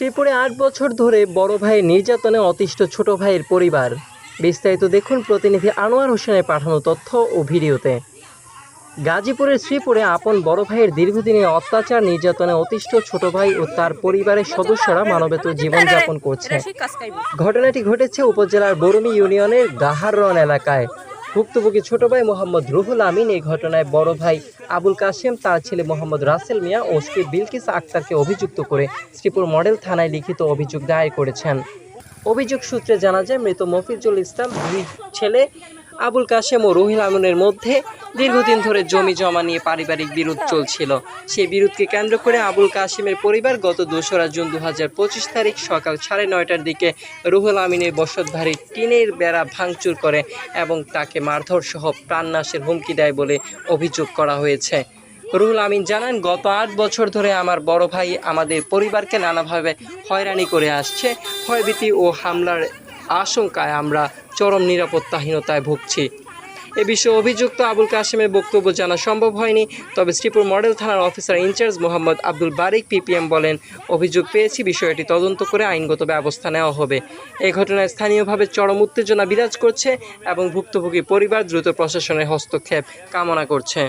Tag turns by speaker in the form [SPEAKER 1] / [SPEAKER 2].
[SPEAKER 1] শ্রীপুরে আট বছর ধরে বড় ভাইয়ের নির্যাতনে অতিষ্ঠ ছোট ভাইয়ের পরিবার। বিস্তারিত দেখুন প্রতিনিধি আনোয়ার হোসেনের পাঠানো তথ্য ও ভিডিওতে। গাজীপুরের শ্রীপুরে আপন বড় ভাইয়ের দীর্ঘদিনের অত্যাচার, নির্যাতনে অতিষ্ঠ ছোট ভাই ও তার পরিবারের সদস্যরা মানবেত জীবনযাপন করছে। ঘটনাটি ঘটেছে উপজেলার বরুমি ইউনিয়নের গাহাররন এলাকায়। ভুক্তভোগী ছোট ভাই মোহাম্মদ রুহুল আমিন এই ঘটনায় বড় ভাই আবুল কাশেম, তার ছেলে মোহাম্মদ রাসেল মিয়া ও স্ত্রী বিলকিস আক্তারকে অভিযুক্ত করে শ্রীপুর মডেল থানায় লিখিত অভিযোগ দায়ের করেছেন। অভিযোগ সূত্রে জানা যায়, মৃত মফিজুল ইসলাম দুই ছেলে আবুল কাশেম ও রুহিল আমিনের মধ্যে দীর্ঘদিন ধরে জমি জমা নিয়ে পারিবারিক বিরোধ চলছিল। সেই বিরোধকে কেন্দ্র করে আবুল কাশেমের পরিবার গত দোসরা জুন দু হাজার পঁচিশ তারিখ সকাল সাড়ে নয়টার দিকে রুহুল আমিনের বসতবাড়ি টিনের বেড়া ভাঙচুর করে এবং তাকে মারধর সহ প্রাণনাশের হুমকি দেয় বলে অভিযোগ করা হয়েছে। রুহুল আমিন জানান, গত আট বছর ধরে আমার বড় ভাই আমাদের পরিবারকে নানাভাবে হয়রানি করে আসছে। ভয়ভীতি ও হামলার আশঙ্কায় আমরা চরম নিরাপত্তাহীনতায় ভুগছি। এ বিষয়ে অভিযুক্ত আবুল কাশেমের বক্তব্য জানা সম্ভব হয়নি, তবে শ্রীপুর মডেল থানার officer incharge Mohammad Abdul Barik PPM বলেন, অভিযোগ পেয়েছি, বিষয়টি তদন্ত করে আইনগত ব্যবস্থা নেওয়া হবে। এ ঘটনায় স্থানীয়ভাবে চরম উত্তেজনা বিরাজ করছে এবং ভুক্তভোগী পরিবার দ্রুত প্রশাসনের হস্তক্ষেপ কামনা করছে।